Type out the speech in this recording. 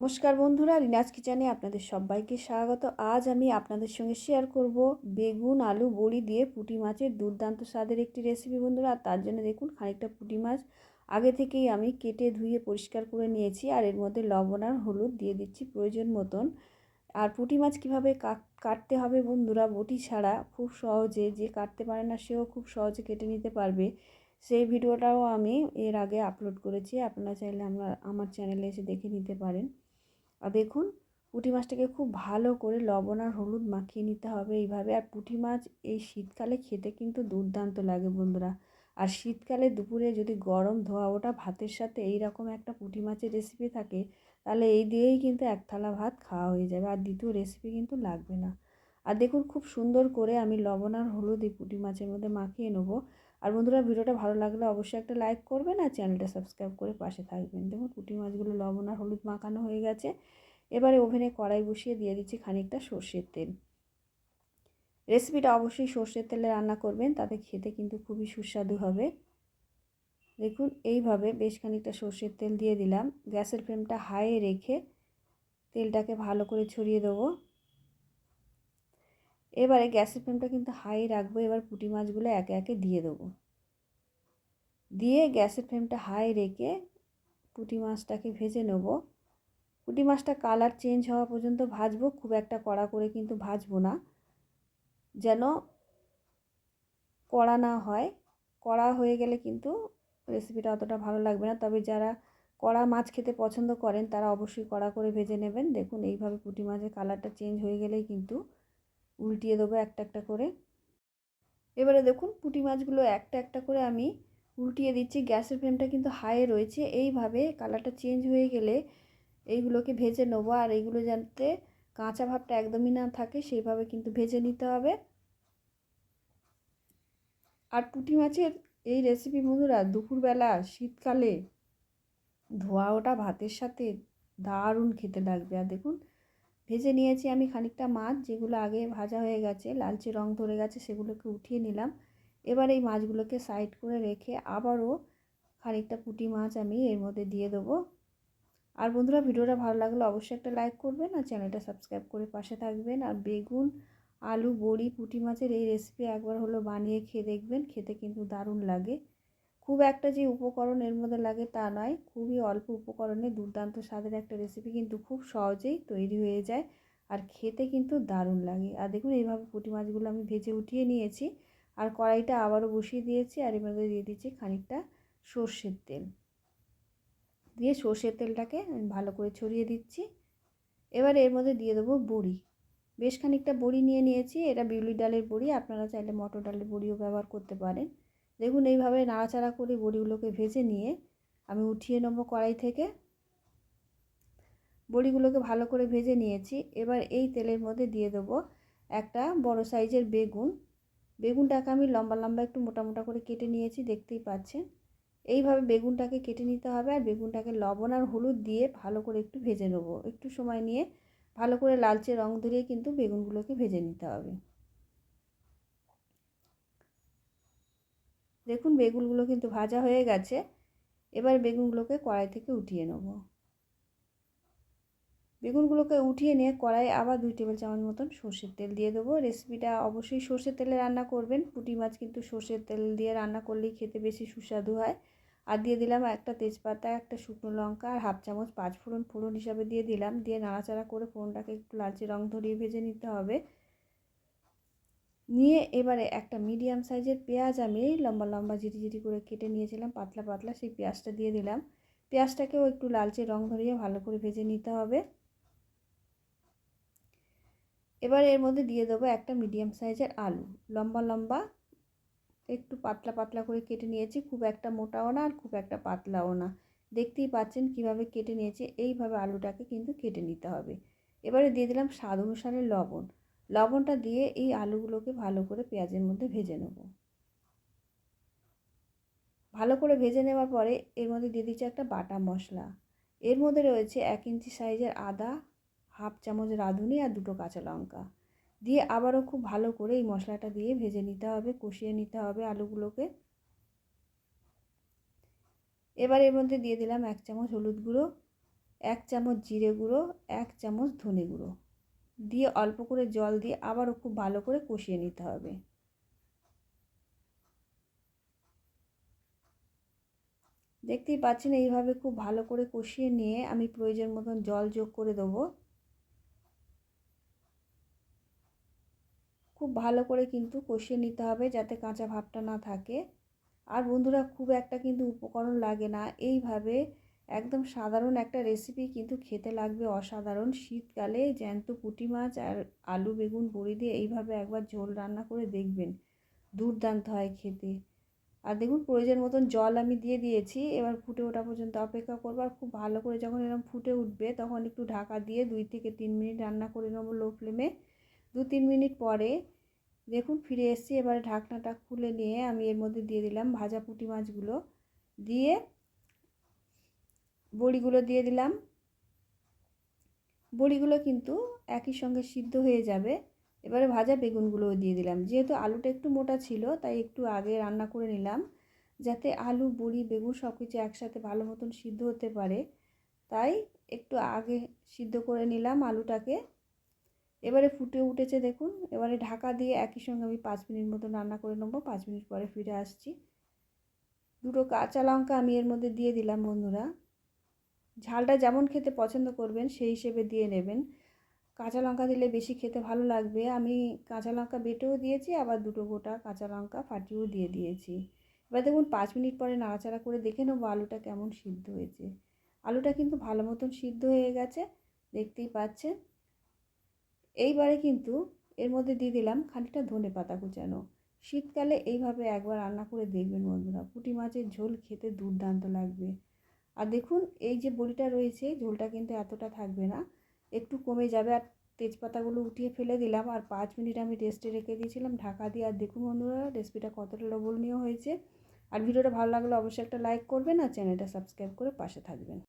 নমস্কার বন্ধুরা, রিনাজ কিচেনে আপনাদের সবাইকে স্বাগত। আজ আমি আপনাদের সঙ্গে শেয়ার করব বেগুন, আলু, বড়ি দিয়ে পুঁটি মাছের দুর্দান্ত স্বাদের একটি রেসিপি বন্ধুরা। আর তার জন্য দেখুন, খানিকটা পুঁটি মাছ আগে থেকেই আমি কেটে ধুয়ে পরিষ্কার করে নিয়েছি আর এর মধ্যে লবণ আর হলুদ দিয়ে দিচ্ছি প্রয়োজন মতন। আর পুঁটি মাছ কীভাবে কাটতে হবে বন্ধুরা, বটি ছাড়া খুব সহজে, যে কাটতে পারে না সেও খুব সহজে কেটে নিতে পারবে। সেই ভিডিওটাও আমি এর আগে আপলোড করেছি, আপনারা চাইলে আমরা, আমার চ্যানেলে এসে দেখে নিতে পারেন। আর দেখুন, পুঁটি মাছটাকে খুব ভালো করে লবণ আর হলুদ মাখিয়ে নিতে হবে এইভাবে। আর পুঁটি মাছ এই শীতকালে খেতে কিন্তু দুর্দান্ত লাগে বন্ধুরা। আর শীতকালে দুপুরে যদি গরম ধোয়া ওটা ভাতের সাথে এই রকম একটা পুঁটি মাছের রেসিপি থাকে, তাহলে এই দিয়েই কিন্তু এক থালা ভাত খাওয়া হয়ে যাবে আর দ্বিতীয় রেসিপি কিন্তু লাগবে না। আর দেখুন, খুব সুন্দর করে আমি লবণ আর হলুদ এই পুঁটি মাছের মধ্যে মাখিয়ে নেব। আর বন্ধুরা ভিডিওটা ভালো লাগলে অবশ্যই একটা লাইক করবেন আর চ্যানেলটা সাবস্ক্রাইব করে পাশে থাকবেন। দেখুন পুঁটি মাছগুলো লবণ আর হলুদ মাখানো হয়ে গেছে। এবারে ওভেনে কড়াই বসিয়ে দিয়ে দিচ্ছি খানিকটা সর্ষের তেল। রেসিপিটা অবশ্যই সর্ষের তেলে রান্না করবেন, তাতে খেতে কিন্তু খুবই সুস্বাদু হবে। দেখুন এইভাবে বেশ খানিকটা সর্ষের তেল দিয়ে দিলাম। গ্যাসের ফ্লেমটা হাইয়ে রেখে তেলটাকে ভালো করে ছড়িয়ে দেবো। এবারে গ্যাসের ফ্লেমটা কিন্তু হাই রাখব, এবার পুঁটি মাছগুলো একে একে দিয়ে দেবো। দিয়ে গ্যাসের ফ্লেমটা হাই রেখে পুঁটি মাছটাকে ভেজে নেব। পুঁটি মাছটা কালার চেঞ্জ হওয়া পর্যন্ত ভাজবো, খুব একটা কড়া করে কিন্তু ভাজবো না। যেন কড়া না হয়, কড়া হয়ে গেলে কিন্তু রেসিপিটা অতটা ভালো লাগবে না। তবে যারা কড়া মাছ খেতে পছন্দ করেন, তারা অবশ্যই কড়া করে ভেজে নেবেন। দেখুন, এইভাবে পুঁটি মাছের কালারটা চেঞ্জ হয়ে গেলেই কিন্তু উল্টিয়ে দেবো একটা একটা করে। এবারে দেখুন পুঁটি মাছগুলো একটা একটা করে আমি উল্টিয়ে দিচ্ছি। গ্যাসের ফ্লেমটা কিন্তু হাইয়ে রয়েছে। এইভাবে কালারটা চেঞ্জ হয়ে গেলে এইগুলোকে ভেজে নেব। আর এইগুলো যাতে কাঁচা ভাবটা একদমই না থাকে, সেইভাবে কিন্তু ভেজে নিতে হবে। আর পুঁটি মাছের এই রেসিপি বন্ধুরা, দুপুরবেলা, শীতকালে ধোয়া ওটা ভাতের সাথে দারুণ খেতে লাগবে। আর দেখুন ভেজে নিয়েছি আমি খানিকটা মাছ, যেগুলো আগে ভাজা হয়ে গেছে, লালচে রং ধরে গেছে, সেগুলোকে উঠিয়ে নিলাম। এবার এই মাছগুলোকে সাইড করে রেখে আবারও খানিকটা পুঁটি মাছ আমি এর মধ্যে দিয়ে দেবো। আর বন্ধুরা, ভিডিওটা ভালো লাগলে অবশ্যই একটা লাইক করবেন আর চ্যানেলটা সাবস্ক্রাইব করে পাশে থাকবেন। আর বেগুন, আলু, বড়ি, পুঁটি মাছের এই রেসিপি একবার হলো বানিয়ে খেয়ে দেখবেন, খেতে কিন্তু দারুণ লাগে। খুব একটা যে উপকরণ এর মধ্যে লাগে তা নয়, খুবই অল্প উপকরণে দুর্দান্ত স্বাদের একটা রেসিপি কিন্তু খুব সহজেই তৈরি হয়ে যায় আর খেতে কিন্তু দারুণ লাগে। আর দেখুন এইভাবে পুঁটি মাছগুলো আমি ভেজে উঠিয়ে নিয়েছি, আর কড়াইটা আবারও বসিয়ে দিয়েছি আর এর মধ্যে দিয়ে দিচ্ছি খানিকটা সর্ষের তেল। দিয়ে সর্ষের তেলটাকে আমি ভালো করে ছড়িয়ে দিচ্ছি। এবার এর মধ্যে দিয়ে দেবো বড়ি। বেশ খানিকটা বড়ি নিয়ে নিয়েছি, এটা বিউলি ডালের বড়ি, আপনারা চাইলে মটর ডালের বড়িও ব্যবহার করতে পারেন। দেখুন, এইভাবে নাড়াচাড়া করে বড়িগুলোকে ভেজে নিয়ে আমি উঠিয়ে নেব কড়াই থেকে। বড়িগুলোকে ভালো করে ভেজে নিয়েছি। এবার এই তেলের মধ্যে দিয়ে দেবো একটা বড় সাইজের বেগুন। বেগুনটাকে আমি লম্বা লম্বা একটু মোটা মোটা করে কেটে নিয়েছি, দেখতেই পাচ্ছেন। এইভাবে বেগুনটাকে কেটে নিতে হবে আর বেগুনটাকে লবণ আর হলুদ দিয়ে ভালো করে একটু ভেজে নেব। একটু সময় নিয়ে ভালো করে লালচে রং ধরিয়ে কিন্তু বেগুনগুলোকে ভেজে নিতে হবে। দেখুন বেগুনগুলো কিন্তু ভাজা হয়ে গেছে। এবার বেগুনগুলোকে কড়াই থেকে উঠিয়ে নেব। বেগুনগুলোকে উঠিয়ে নিয়ে কড়াই আবার দুই টেবিল চামচ মতন সর্ষের তেল দিয়ে দেবো। রেসিপিটা অবশ্যই সর্ষের তেলে রান্না করবেন। পুঁটি মাছ কিন্তু সর্ষের তেল দিয়ে রান্না করলেই খেতে বেশি সুস্বাদু হয়। আর দিয়ে দিলাম একটা তেজপাতা, একটা শুকনো লঙ্কা আর হাফ চামচ পাঁচ ফোড়ন ফোড়ন হিসাবে দিয়ে দিলাম। দিয়ে নাড়াচাড়া করে ফোড়নটাকে একটু লালচে রং ধরিয়ে ভেজে নিতে হবে। নিয়ে এবারে একটা মিডিয়াম সাইজের পেঁয়াজ আমি লম্বা লম্বা জিটি জিটি করে কেটে নিয়েছিলাম, পাতলা পাতলা সেই পেঁয়াজটা দিয়ে দিলাম। পেঁয়াজটাকেও একটু লালচে রং ধরিয়ে ভালো করে ভেজে নিতে হবে। এবার এর মধ্যে দিয়ে দেবো একটা মিডিয়াম সাইজের আলু। লম্বা লম্বা, একটু পাতলা পাতলা করে কেটে নিয়েছি, খুব একটা মোটাও না আর খুব একটা পাতলাও না। দেখতেই পাচ্ছেন কীভাবে কেটে নিয়েছি, এইভাবে আলুটাকে কিন্তু কেটে নিতে হবে। এবারে দিয়ে দিলাম স্বাদ অনুসারে লবণ। লবণটা দিয়ে এই আলুগুলোকে ভালো করে পেঁয়াজের মধ্যে ভেজে নেব। ভালো করে ভেজে নেওয়ার পরে এর মধ্যে দিয়ে দিচ্ছি একটা বাটা মশলা। এর মধ্যে রয়েছে এক ইঞ্চি সাইজের আদা, হাফ চামচ রাঁধুনি আর দুটো কাঁচা লঙ্কা। দিয়ে আবারও খুব ভালো করে এই মশলাটা দিয়ে ভেজে নিতে হবে, কষিয়ে নিতে হবে আলুগুলোকে। এবার এর মধ্যে দিয়ে দিলাম এক চামচ হলুদ গুঁড়ো, এক চামচ জিরে গুঁড়ো, এক চামচ ধনে গুঁড়ো। দিয়ে অল্প করে জল দিয়ে আবারও খুব ভালো করে কষিয়ে নিতে হবে। দেখতেই পাচ্ছেন এইভাবে খুব ভালো করে কষিয়ে নিয়ে আমি প্রয়োজন মতন জল যোগ করে দেবো। খুব ভালো করে কিন্তু কষিয়ে নিতে হবে যাতে কাঁচা ভাবটা না থাকে। আর বন্ধুরা, খুব একটা কিন্তু উপকরণ লাগে না। এইভাবে একদম সাধারণ একটা রেসিপি কিন্তু খেতে লাগবে অসাধারণ। শীতকালে জ্যান্ত পুঁটি মাছ আর আলু, বেগুন, বড়ি দিয়ে এইভাবে একবার ঝোল রান্না করে দেখবেন। দুর্দান্ত হয় খেতে। আর দেখুন প্রয়োজন মতন জল আমি দিয়ে দিয়েছি। এবার ফুটে ওঠা পর্যন্ত অপেক্ষা করব। আর খুব ভালো করে যখন এরকম ফুটে উঠবে তখন একটু ঢাকা দিয়ে দুই থেকে তিন মিনিট রান্না করে নেব লো ফ্লেমে দু তিন মিনিট পরে দেখুন ফিরে এসেছি। এবারে ঢাকনাটা খুলে নিয়ে আমি এর মধ্যে দিয়ে দিলাম ভাজা পুঁটি মাছগুলো। দিয়ে বড়িগুলো দিয়ে দিলাম। বড়িগুলো কিন্তু একই সঙ্গে সিদ্ধ হয়ে যাবে। এবারে ভাজা বেগুনগুলোও দিয়ে দিলাম। যেহেতু আলুটা একটু মোটা ছিল, তাই একটু আগে রান্না করে নিলাম, যাতে আলু, বড়ি, বেগুন সব কিছু একসাথে ভালো মতন সিদ্ধ হতে পারে। তাই একটু আগে সিদ্ধ করে নিলাম আলুটাকে। এবারে ফুটে উঠেছে দেখুন, এবারে ঢাকা দিয়ে একই সঙ্গে আমি পাঁচ মিনিট মতো রান্না করে নেব। পাঁচ মিনিট পরে ফিরে আসছি। দুটো কাঁচা লঙ্কা আমি এর মধ্যে দিয়ে দিলাম বন্ধুরা। ঝালটা যেমন খেতে পছন্দ করবেন, সেই হিসেবে দিয়ে নেবেন। কাঁচা লঙ্কা দিলে বেশি খেতে ভালো লাগবে। আমি কাঁচা লঙ্কা বেটেও দিয়েছি, আবার দুটো গোটা কাঁচা লঙ্কা ফাটিয়েও দিয়ে দিয়েছি। এবার দেখুন, পাঁচ মিনিট পরে নাড়াচাড়া করে দেখে নেব আলুটা কেমন সিদ্ধ হয়েছে। আলুটা কিন্তু ভালো মতন সিদ্ধ হয়ে গেছে, দেখতেই পাচ্ছেন। এইবারে কিন্তু এর মধ্যে দিয়ে দিলাম খানিকটা ধনে পাতা কুচানো। শীতকালে এইভাবে একবার রান্না করে দেখবেন বন্ধুরা, পুঁটি মাছের ঝোল খেতে দুর্দান্ত লাগবে। আর দেখুন, এই যে বড়িটা রয়েছে, ঝোলটা কিন্তু এতটা থাকবে না। একটু কমে যাবে। আর তেজপাতাগুলো উঠিয়ে ফেলে দিলাম। আর পাঁচ মিনিট আমি রেস্টে রেখে দিয়েছিলাম ঢাকা দিয়ে। আর দেখুন বন্ধুরা, রেসিপিটা কতটা লবণীয় হয়েছে। আর ভিডিওটা ভালো লাগলে অবশ্যই একটা লাইক করবেন। আর চ্যানেলটা সাবস্ক্রাইব করে পাশে থাকবেন।